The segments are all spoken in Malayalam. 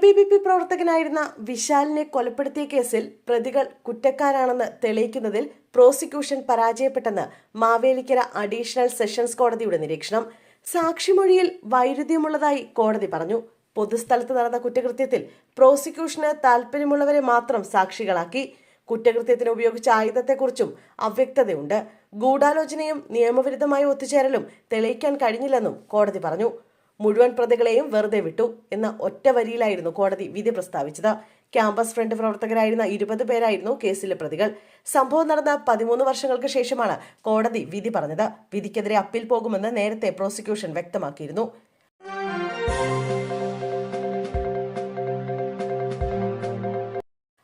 ബി വി പി പ്രവർത്തകനായിരുന്ന വിശാലിനെ കൊലപ്പെടുത്തിയ കേസിൽ പ്രതികൾ കുറ്റക്കാരാണെന്ന് തെളിയിക്കുന്നതിൽ പ്രോസിക്യൂഷൻ പരാജയപ്പെട്ടെന്ന് മാവേലിക്കര അഡീഷണൽ സെഷൻസ് കോടതിയുടെ നിരീക്ഷണം. സാക്ഷിമൊഴിയിൽ വൈരുദ്ധ്യമുള്ളതായി കോടതി പറഞ്ഞു. പൊതുസ്ഥലത്ത് നടന്ന കുറ്റകൃത്യത്തിൽ പ്രോസിക്യൂഷന് താൽപ്പര്യമുള്ളവരെ മാത്രം സാക്ഷികളാക്കി. കുറ്റകൃത്യത്തിന് ഉപയോഗിച്ച ആയുധത്തെക്കുറിച്ചും അവ്യക്തതയുണ്ട്. ഗൂഢാലോചനയും നിയമവിരുദ്ധമായ ഒത്തുചേരലും തെളിയിക്കാൻ കഴിഞ്ഞില്ലെന്നും കോടതി പറഞ്ഞു. മുഴുവൻ പ്രതികളെയും വെറുതെ വിട്ടു എന്ന ഒറ്റ വരിയിലായിരുന്നു കോടതി വിധി പ്രസ്താവിച്ചത്. ക്യാമ്പസ് ഫ്രണ്ട് പ്രവർത്തകരായിരുന്ന ഇരുപത് പേരായിരുന്നു കേസിലെ പ്രതികൾ. സംഭവം നടന്ന പതിമൂന്ന് വർഷങ്ങൾക്ക് ശേഷമാണ് കോടതി വിധി പറഞ്ഞത്. വിധിക്കെതിരെ അപ്പീൽ പോകുമെന്ന് നേരത്തെ പ്രോസിക്യൂഷൻ വ്യക്തമാക്കിയിരുന്നു.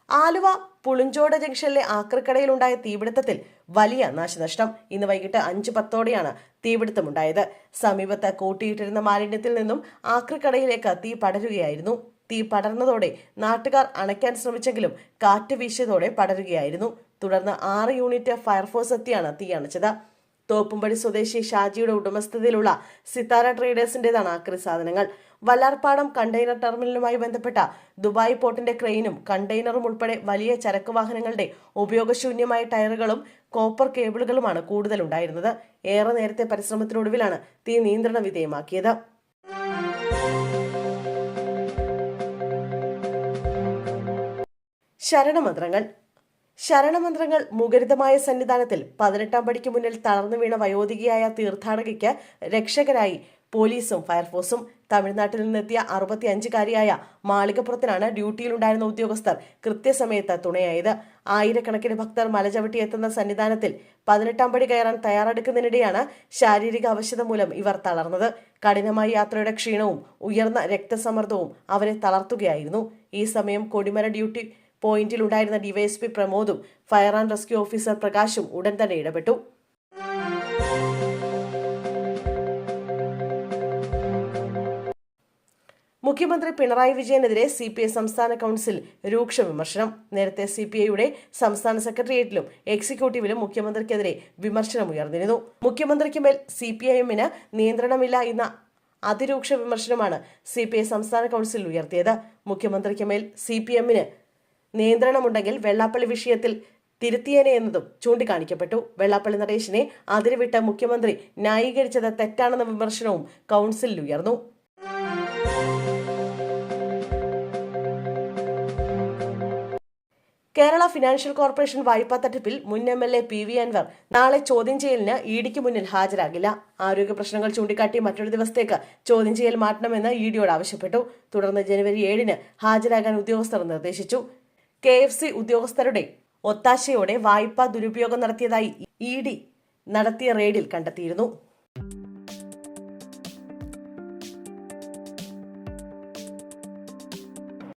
ആലുവ പുളിഞ്ചോട് ജംഗ്ഷനിലെ ആക്രിക്കടയിലുണ്ടായ തീപിടുത്തത്തിൽ വലിയ നാശനഷ്ടം. ഇന്ന് വൈകിട്ട് അഞ്ച് പത്തോടെയാണ് തീപിടുത്തമുണ്ടായത്. സമീപത്ത് കൂട്ടിയിട്ടിരുന്ന മാലിന്യത്തിൽ നിന്നും ആക്രിക്കടയിലേക്ക് തീ പടരുകയായിരുന്നു. തീ പടർന്നതോടെ നാട്ടുകാർ അണയ്ക്കാൻ ശ്രമിച്ചെങ്കിലും കാറ്റ് വീശിയതോടെ പടരുകയായിരുന്നു. തുടർന്ന് ആറ് യൂണിറ്റ് ഫയർഫോഴ്സ് എത്തിയാണ് തീ അണച്ചത്. തോപ്പുംപടി സ്വദേശി ഷാജിയുടെ ഉടമസ്ഥതയിലുള്ള സിത്താര ട്രേഡേഴ്സിന്റേതാണ് ആക്രി സാധനങ്ങൾ. വല്ലാർപ്പാടം കണ്ടെയ്നർ ടെർമിനലുമായി ബന്ധപ്പെട്ട ദുബായ് പോർട്ടിന്റെ ക്രെയിനും കണ്ടെയ്നറും ഉൾപ്പെടെ വലിയ ചരക്ക് വാഹനങ്ങളുടെ ഉപയോഗശൂന്യമായ ടയറുകളും കോപ്പർ കേബിളുകളുമാണ് കൂടുതലുണ്ടായിരുന്നത്. ഏറെ നേരത്തെ പരിശ്രമത്തിനൊടുവിലാണ് തീ നിയന്ത്രണ വിധേയമാക്കിയത്. ശരണമന്ത്രങ്ങൾ ശരണമന്ത്രങ്ങൾ മുഖരിതമായ സന്നിധാനത്തിൽ പതിനെട്ടാം പടിക്ക് മുന്നിൽ തളർന്നു വീണ വയോധികയായ തീർത്ഥാടകയ്ക്ക് രക്ഷകരായി പോലീസും ഫയർഫോഴ്സും. തമിഴ്നാട്ടിൽ നിന്നെത്തിയ അറുപത്തിയഞ്ചുകാരിയായ മാളികപ്പുറത്തിനാണ് ഡ്യൂട്ടിയിലുണ്ടായിരുന്ന ഉദ്യോഗസ്ഥർ കൃത്യസമയത്ത് തുണയായത്. ആയിരക്കണക്കിന് ഭക്തർ മലചവിട്ടി എത്തുന്ന സന്നിധാനത്തിൽ പതിനെട്ടാം പടി കയറാൻ തയ്യാറെടുക്കുന്നതിനിടെയാണ് ശാരീരിക അവശത മൂലം ഇവർ തളർന്നത്. കഠിനമായ യാത്രയുടെ ക്ഷീണവും ഉയർന്ന രക്തസമ്മർദ്ദവും അവരെ തളർത്തുകയായിരുന്നു. ഈ സമയം കൊടിമര ഡ്യൂട്ടി പോയിന്റിലുണ്ടായിരുന്ന ഡിവൈഎസ്പി പ്രമോദും ഫയർ ആൻഡ് റെസ്ക്യൂ ഓഫീസർ പ്രകാശും ഉടൻ തന്നെ ഇടപെട്ടു. മുഖ്യമന്ത്രി പിണറായി വിജയനെതിരെ സി പി ഐ സംസ്ഥാന കൗൺസിൽ രൂക്ഷ വിമർശനം. നേരത്തെ സി പി ഐയുടെ സംസ്ഥാന സെക്രട്ടേറിയറ്റിലും എക്സിക്യൂട്ടീവിലും മുഖ്യമന്ത്രിക്കെതിരെ വിമർശനം ഉയർന്നിരുന്നു. മുഖ്യമന്ത്രിക്ക് മേൽ സി പി ഐ എമ്മിന് നിയന്ത്രണമില്ല എന്ന അതിരൂക്ഷ വിമർശനമാണ് സി പി ഐ സംസ്ഥാന കൗൺസിൽ ഉയർത്തിയത്. മുഖ്യമന്ത്രിക്ക് മേൽ സി പി എമ്മിന് നിയന്ത്രണമുണ്ടെങ്കിൽ വെള്ളാപ്പള്ളി വിഷയത്തിൽ തിരുത്തിയേനെ എന്നതും ചൂണ്ടിക്കാണിക്കപ്പെട്ടു. വെള്ളാപ്പള്ളി നടേശിനെ അതിരുവിട്ട മുഖ്യമന്ത്രി ന്യായീകരിച്ചത് തെറ്റാണെന്ന വിമർശനവും കൗൺസിലിൽ ഉയർന്നു. കേരള ഫിനാൻഷ്യൽ കോർപ്പറേഷൻ വായ്പാ തട്ടിപ്പിൽ മുൻ M L A P V Anvar നാളെ ചോദ്യം ചെയ്യലിന് ഇഡിക്ക് മുന്നിൽ ഹാജരാകില്ല. ആരോഗ്യ പ്രശ്നങ്ങൾ ചൂണ്ടിക്കാട്ടി മറ്റൊരു ദിവസത്തേക്ക് ചോദ്യം ചെയ്യൽ മാറ്റണമെന്ന് ഇ ഡിയോട് ആവശ്യപ്പെട്ടു. തുടർന്ന് ജനുവരി ഏഴിന് ഹാജരാകാൻ ഉദ്യോഗസ്ഥർ നിർദ്ദേശിച്ചു. കെ എഫ് സി ഉദ്യോഗസ്ഥരുടെ ഒത്താശയോടെ വായ്പാ ദുരുപയോഗം നടത്തിയതായി ഇ ഡി നടത്തിയ റെയ്ഡിൽ കണ്ടെത്തിയിരുന്നു.